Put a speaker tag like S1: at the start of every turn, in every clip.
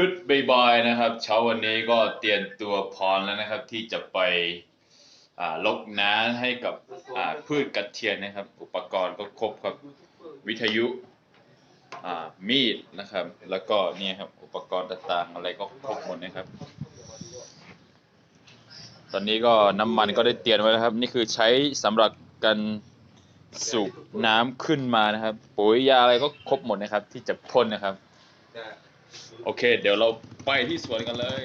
S1: วัสดีครับผมยุทธบายบายนะครับ เช้าวันนี้ก็เตรียมตัวพร้อมแล้วนะครับ ที่จะไปลกน้ำให้กับพืชกระเทียนนะครับ อุปกรณ์ก็ครบครับวิทยุมีดนะครับ แล้วก็เนี่ยครับอุปกรณ์ต่างๆ อะไรก็ครบหมดนะครับ ตอนนี้ก็น้ำมันก็ได้เตรียมไว้แล้วครับ นี่คือใช้สำหรับการสูบน้ำขึ้นมานะครับ ปุ๋ยยาอะไรก็ครบหมดนะครับ ที่จะพ่นนะครับ โอเค เดี๋ยวเราไปที่สวนกันเลย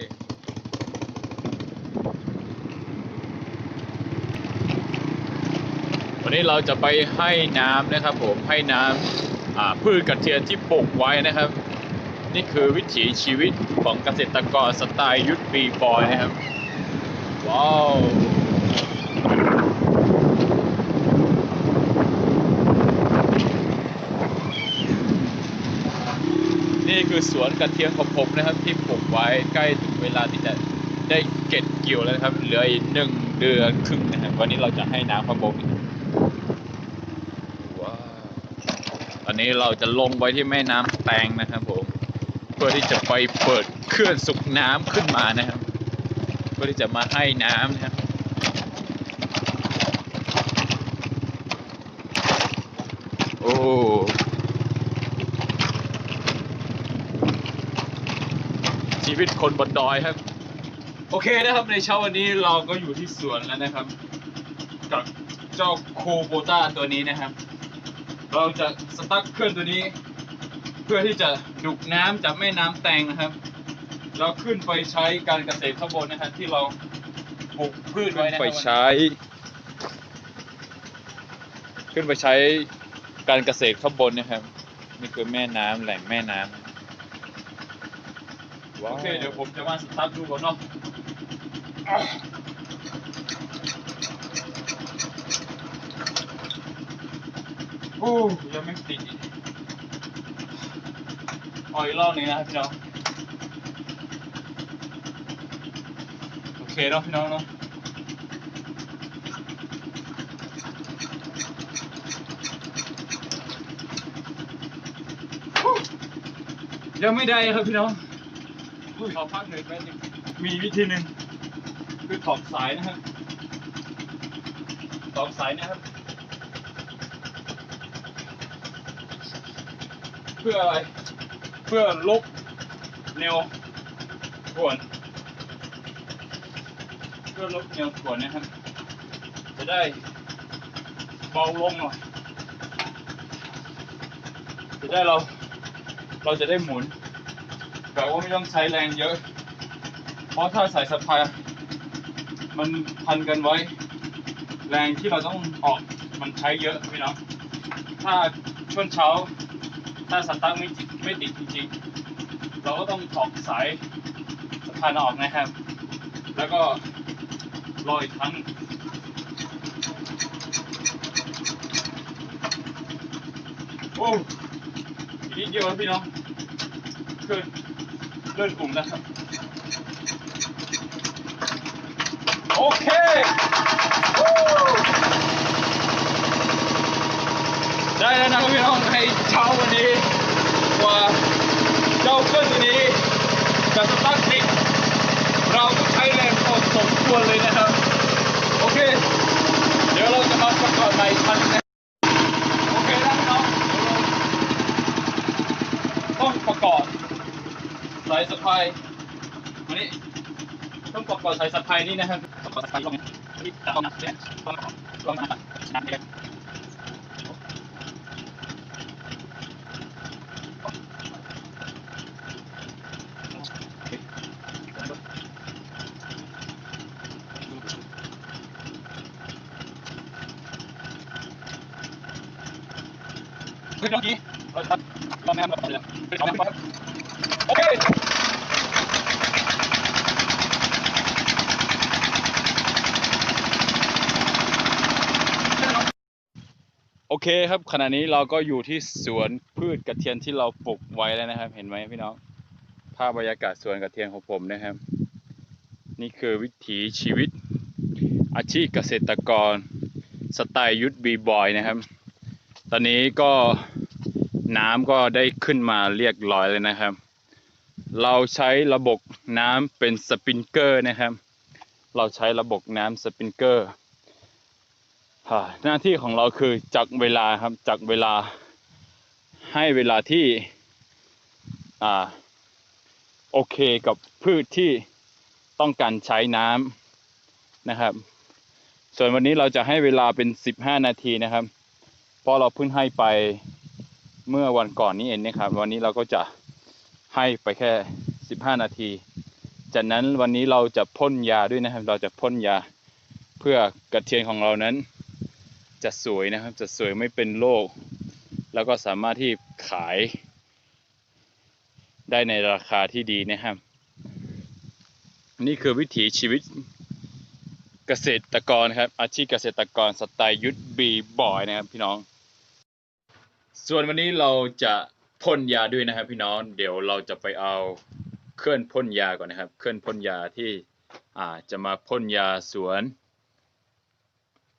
S1: วันนี้เราจะไปให้น้ำนะครับผมให้น้ำอ่าพืชกระเทียมที่ปลูกไว้นะครับ นี่คือวิถีชีวิตของเกษตรกรสไตล์ยุทธปีบอยนะครับ ว้าว นี่ คือสวนกระเทียมของผมนะครับ ที่ปลูกไว้ใกล้ถึงเวลาที่จะได้เก็บเกี่ยวแล้วนะครับ เหลืออีกหนึ่งเดือนครึ่งนะครับวันนี้เราจะให้น้ำครับผมว้าวตอนนี้เราจะลงไปที่แม่น้ำแตงนะครับผมเพื่อที่จะไปเปิดเคลื่อนสูบน้ำขึ้นมานะครับ เพื่อที่จะมาให้น้ำนะครับโอ้ ชี วิตคนบนดอยครับ โอเคนะครับในเช้าวันนี้เราก็อยู่ที่สวนแล้วนะครับ กับเจ้าโคโบต้าตัวนี้นะครับ เราจะสตาร์ทเครื่องตัวนี้ เพื่อที่จะดูดน้ำจากแม่น้ำแตงนะครับ เราขึ้นไปใช้การเกษตรข้างบนนะครับที่เราปลูกพืชไว้นะครับ ไปใช้ ขึ้นไปใช้การเกษตรข้างบนนะครับ นี่คือแม่น้ำแหล่งแม่น้ำ โอเคเดี๋ยวผมจะมาสตาร์ทดูก่อนเนาะโอ้ยังไม่ติดอีกออีกรอบหนึงนะครับพี่น้อง โอเคเนาะพี่น้องเนาะยังไม่ได้ครับพี่น้อง ขอพักหนึ่งแป๊บนึงมีวิธีหนึ่งคือถอดสายนะครับถอดสายนะครับ เพื่ออะไร เพื่อลบแนวขวนเพื่อลบแนวขวนนะครับ จะได้เบาลงหน่อยจะได้เรา เราจะได้หมุน แบบว่าไม่ต้องใช้แรงเยอะ เพราะถ้าสายสะพายมันพันกันไว้ แรงที่เราต้องออกมันใช้เยอะพี่น้องถ้าช่วงเช้า ถ้าสตาร์ทไม่ติดไม่ติดจริงๆ เราก็ต้องถอดสายสะพานออกนะครับ แล้วก็รออีกครั้งโอ้อีกนิดเดียวแล้วพี่น้องขึ้น เลื่อนกลุ่มนะครับ โอเคได้แล้วนะพี่น้องในเช้าวันนี้ว่าเจ้าเครื่องตัวนี้จะสตาร์ทติดเราก็ใช้แรงพอสมควรเลยนะครับ โอเค เดี๋ยวเราจะมาประกอบใหม่อีกครั้งนะโอเคนะพี่น้องต้องประกอบ สายสะพายมานี่ต้องประกอบสายสะพายนี่นะครับประกอบสายสะพายลงนี่ต้องนับเนี่ยต้องลองนับนับเนี่ยคือเมื่อกี้เราทำลองแมเราเลยลองแนมครับโอเค เคครับขณะนี้เราก็อยู่ที่สวนพืชกระเทียมที่เราปลูกไว้แล้วนะครับ เห็นไหมพี่น้องภาพบรรยากาศสวนกระเทียมของผมนะครับ นี่คือวิถีชีวิต อาชีพเกษตรกรสไตล์ยุทธบีบอยนะครับ ตอนนี้ก็น้ำก็ได้ขึ้นมาเรียกร้อยเลยนะครับ เราใช้ระบบน้ำเป็นสปริงเกอร์นะครับ เราใช้ระบบน้ำสปริงเกอร์ หน้าที่ของเราคือจักเวลาครับจักเวลาให้เวลาที่อ่าโอเคกับพืชที่ต้องการใช้น้ำนะครับ ส่วนวันนี้เราจะให้เวลาเป็น 15 นาทีนะครับ เพราะเราเพิ่งให้ไปเมื่อวันก่อนนี้เองนะครับ วันนี้เราก็จะให้ไปแค่ 15 นาที จากนั้นวันนี้เราจะพ่นยาด้วยนะครับ เราจะพ่นยาเพื่อกระเทียมของเรานั้น จะสวยนะครับ จะสวยไม่เป็นโรคแล้วก็สามารถที่ขายได้ในราคาที่ดีนะครับ นี่คือวิถีชีวิตเกษตรกรครับ อาชีพเกษตรกรสไตล์ยุทธบีบอยนะครับพี่น้อง ส่วนวันนี้เราจะพ่นยาด้วยนะครับพี่น้องเดี๋ยวเราจะไปเอาเครื่องพ่นยาก่อนนะครับ เครื่องพ่นยาที่อาจะมาพ่นยาสวน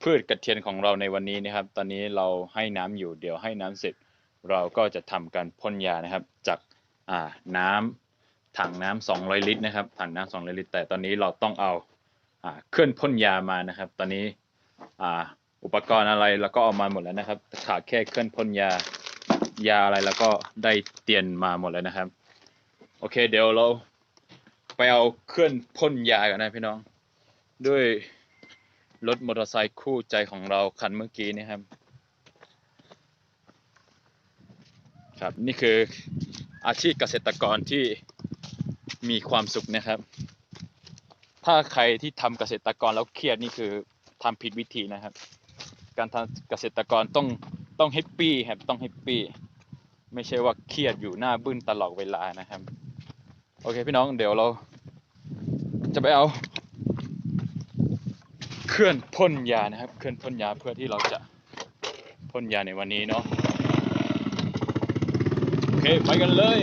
S1: พืชกระเทียมของเราในวันนี้นะครับ ตอนนี้เราให้น้ำอยู่เดี๋ยวให้น้ำเสร็จ เราก็จะทำการพ่นยานะครับ จากาน้ำถังน้ำ200 ลิตรนะครับถังน้ำ200 ลิตร แต่ตอนนี้เราต้องเอาอาเครื่องพ่นยามานะครับ ตอนนี้อุปกรณ์อะไรเราก็เอามาหมดแล้วนะครับขาดแค่เครื่องพ่นยายาอะไรแล้วก็ได้เตียมมาหมดแล้วนะครับ โอเคเดี๋ยวเราไปเอาเครื่องพ่นยากันนะพี่น้องด้วย รถมอเตอร์ไซค์คู่ใจของเราคันเมื่อกี้นะครับ ครับนี่คืออาชีพเกษตรกรที่มีความสุขนะครับ ถ้าใครที่ทำเกษตรกรแล้วเครียดนี่คือทำผิดวิธีนะครับ การทำเกษตรกรต้องต้องแฮปปี้ครับต้องแฮปปี้ไม่ใช่ว่าเครียดอยู่หน้าบึ้นตลอดเวลานะครับ โอเคพี่น้องเดี๋ยวเราจะไปเอา เครื่องพ่นยานะครับ เครื่องพ่นยาเพื่อที่เราจะพ่นยาในวันนี้เนาะ โอเค ไปกันเลย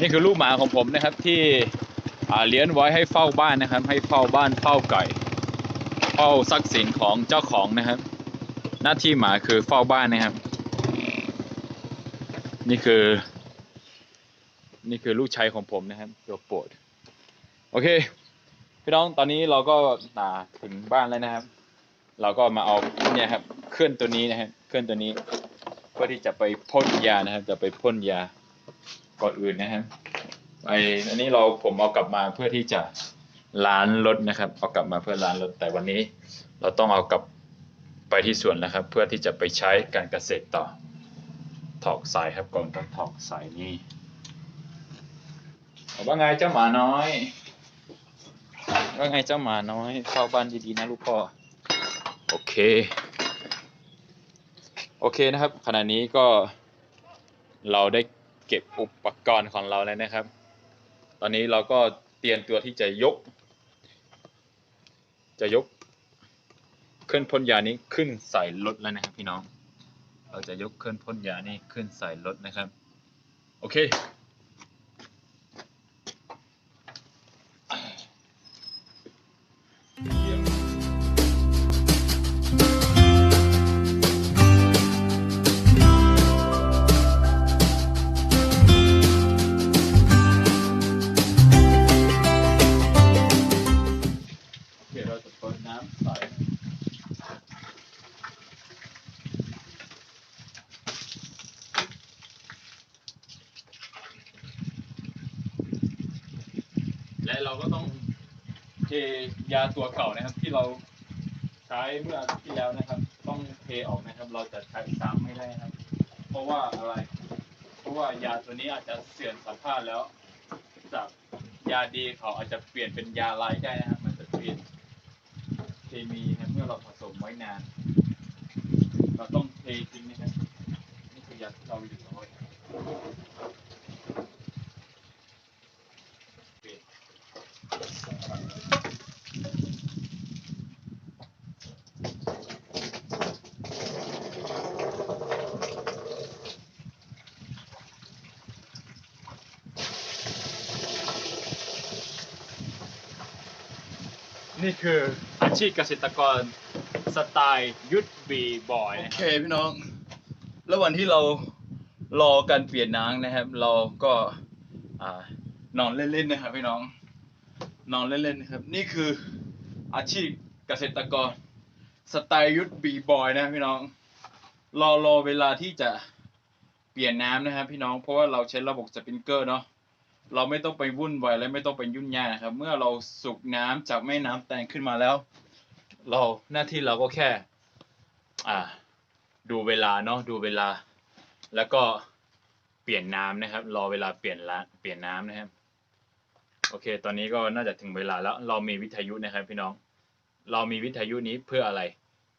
S1: นี่คือลูกหมาของผมนะครับที่เลี้ยงไว้ให้เฝ้าบ้านนะครับ ให้เฝ้าบ้านเฝ้าไก่ เฝ้าทรัพย์สินของเจ้าของนะครับ หน้าที่หมาคือเฝ้าบ้านนะครับ นี่คือ นี่คือลูกชายของผมนะครับตัวโปรดโอเคพี่น้องตอนนี้เราก็อ่าถึงบ้านแล้วนะครับ เราก็มาเอาเนี่ยครับเครื่องตัวนี้นะครับเครื่องตัวนี้เพื่อที่จะไปพ่นยานะครับ จะไปพ่นยา ก่อนอื่นนะครับไออันนี้เราผมเอากลับมาเพื่อที่จะล้างรถนะครับ เอากลับมาเพื่อล้างรถแต่วันนี้ เราต้องเอากลับไปที่สวนนะครับ เพื่อที่จะไปใช้การเกษตรต่อถอกสายครับก่อนต้องถอกสายนี่เอาว่าไงเจ้าหมาน้อยว่าไงเจ้าหมาน้อยเข้าบ้านดีๆนะลูกพ่อโอเค โอเคนะครับขณะนี้ก็เราได้ เก็บอุปกรณ์ของเราแล้วนะครับ ตอนนี้เราก็เตรียมตัวที่จะยก จะยกเครื่องพ่นยานี้ขึ้นใส่รถแล้วนะครับพี่น้อง เราจะยกเครื่องพ่นยานี้ขึ้นใส่รถนะครับ โอเค และเราก็ต้องเทยาตัวเก่านะครับ ที่เราใช้เมื่ออาทิตย์ที่แล้วนะครับ ต้องเทออกนะครับ เราจะใช้ซ้ำไม่ได้นะครับ เพราะว่าอะไร เพราะว่ายาตัวนี้อาจจะเสื่อมสภาพแล้ว จากยาดีเขาอาจจะเปลี่ยนเป็นยาร้ายได้นะครับ มันจะเปลี่ยนเคมีนะเมื่อเราผสมไว้นาน เราต้องเททิ้งนะครับนี่คือยาที่เราอยู่เอาไว้ คืออาชีพเกษตรกรสไตล์ยุทธบีบอยโอเคพี่น้องแล้ววันที่เรารอการเปลี่ยนน้ำนะครับ เราก็อ่านอนเล่นๆนะครับพี่น้อง นอนเล่นๆนะครับ นี่คืออาชีพเกษตรกร สไตล์ยุทธบีบอยนะพี่น้อง รอรอเวลาที่จะเปลี่ยนน้ำนะครับพี่น้องเพราะว่าเราใช้ระบบสปริงเกอร์เนาะ เราไม่ต้องไปวุ่นวายและไม่ต้องไปยุ่งยากนะครับ เมื่อเราสูบน้ำจากแม่น้ำแตงขึ้นมาแล้ว เราหน้าที่เราก็แค่ อ่า ดูเวลาเนาะดูเวลา แล้วก็เปลี่ยนน้ำนะครับ รอเวลาเปลี่ยนละเปลี่ยนน้ำนะครับโอเค ตอนนี้ก็น่าจะถึงเวลาแล้ว เรามีวิทยุนะครับพี่น้อง เรามีวิทยุนี้เพื่ออะไร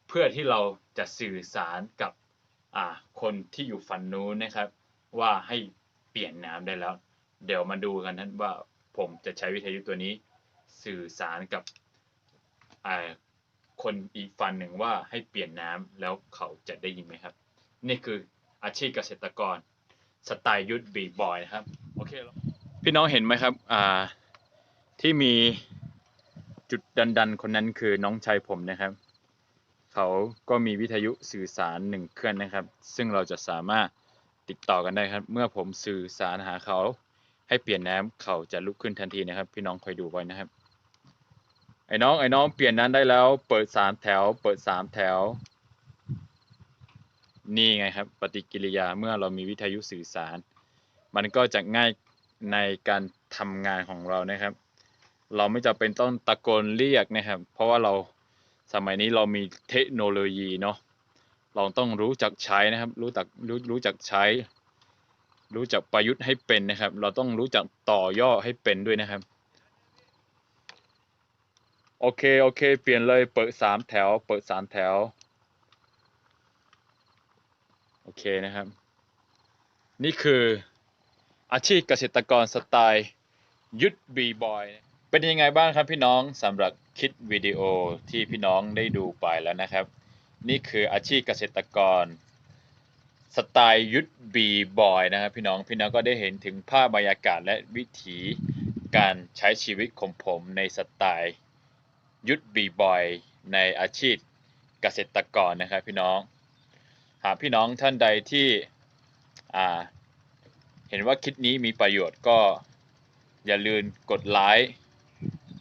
S1: เพื่อที่เราจะสื่อสารกับอ่าคนที่อยู่ฝั่งนู้นนะครับ ว่าให้เปลี่ยนน้ำได้แล้ว เดี๋ยวมาดูกันนะว่าผมจะใช้วิทยุตัวนี้สื่อสารกับอ่าคนอีกฝั่งหนึ่งว่าให้เปลี่ยนน้ำแล้วเขาจะได้ยินไหมครับ นี่คืออาชีพเกษตรกร สไตล์ยุทธบีบอยนะครับโอเคแล้วพี่น้องเห็นไหมครับอ่าที่มีจุดดันดันๆ คนนั้นคือน้องชายผมนะครับ เขาก็มีวิทยุสื่อสารหนึ่งเครื่องนะครับ ซึ่งเราจะสามารถติดต่อกันได้ครับ เมื่อผมสื่อสารหาเขา ให้เปลี่ยนน้ำเขาจะลุกขึ้นทันทีนะครับ พี่น้องคอยดูไว้นะครับ ไอ้น้องไอ้น้องเปลี่ยนนั้นได้แล้ว เปิดสามแถว เปิดสามแถว นี่ไงครับ ปฏิกิริยาเมื่อเรามีวิทยุสื่อสาร มันก็จะง่ายในการทำงานของเรานะครับ เราไม่จำเป็นต้องตะโกนเรียกนะครับ เพราะว่าเราสมัยนี้เรามีเทคโนโลยีเนาะเราต้องรู้จักใช้นะครับ รู้จักรู้รู้จักใช้ รู้จักประยุทธ์ให้เป็นนะครับ เราต้องรู้จักต่อย่อให้เป็นด้วยนะครับ โอเค โอเค เปลี่ยนเลยเปิดสามแถว เปิดสามแถว โอเคนะครับ นี่คืออาชีพเกษตรกรสไตล์ยุทธบีบอยเป็นยังไงบ้างครับพี่น้องสำหรับคลิปวิดีโอที่พี่น้องได้ดูไปแล้วนะครับ นี่คืออาชีพเกษตรกร สไตล์ยุทธบีบอยนะครับพี่น้องพี่น้องก็ได้เห็นถึงภาพบรรยากาศและวิถีการใช้ชีวิตของผมในสไตล์ยุทธบีบอยในอาชีพเกษตรกรนะครับพี่น้อง หากพี่น้องท่านใดที่เห็นว่าคลิปนี้มีประโยชน์ก็อย่าลืมกดไลค์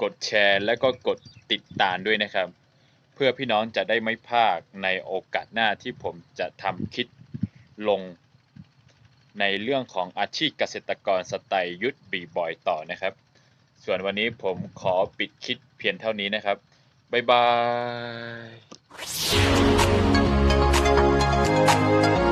S1: กดแชร์และก็กดติดตามด้วยนะครับ เพื่อพี่น้องจะได้ไม่พลาดในโอกาสหน้าที่ผมจะทำคลิป ลงในเรื่องของอาชีพเกษตรกรสไตล์ยุทธบีบอยต่อนะครับ ส่วนวันนี้ผมขอปิดคลิปเพียงเท่านี้นะครับ บ๊ายบาย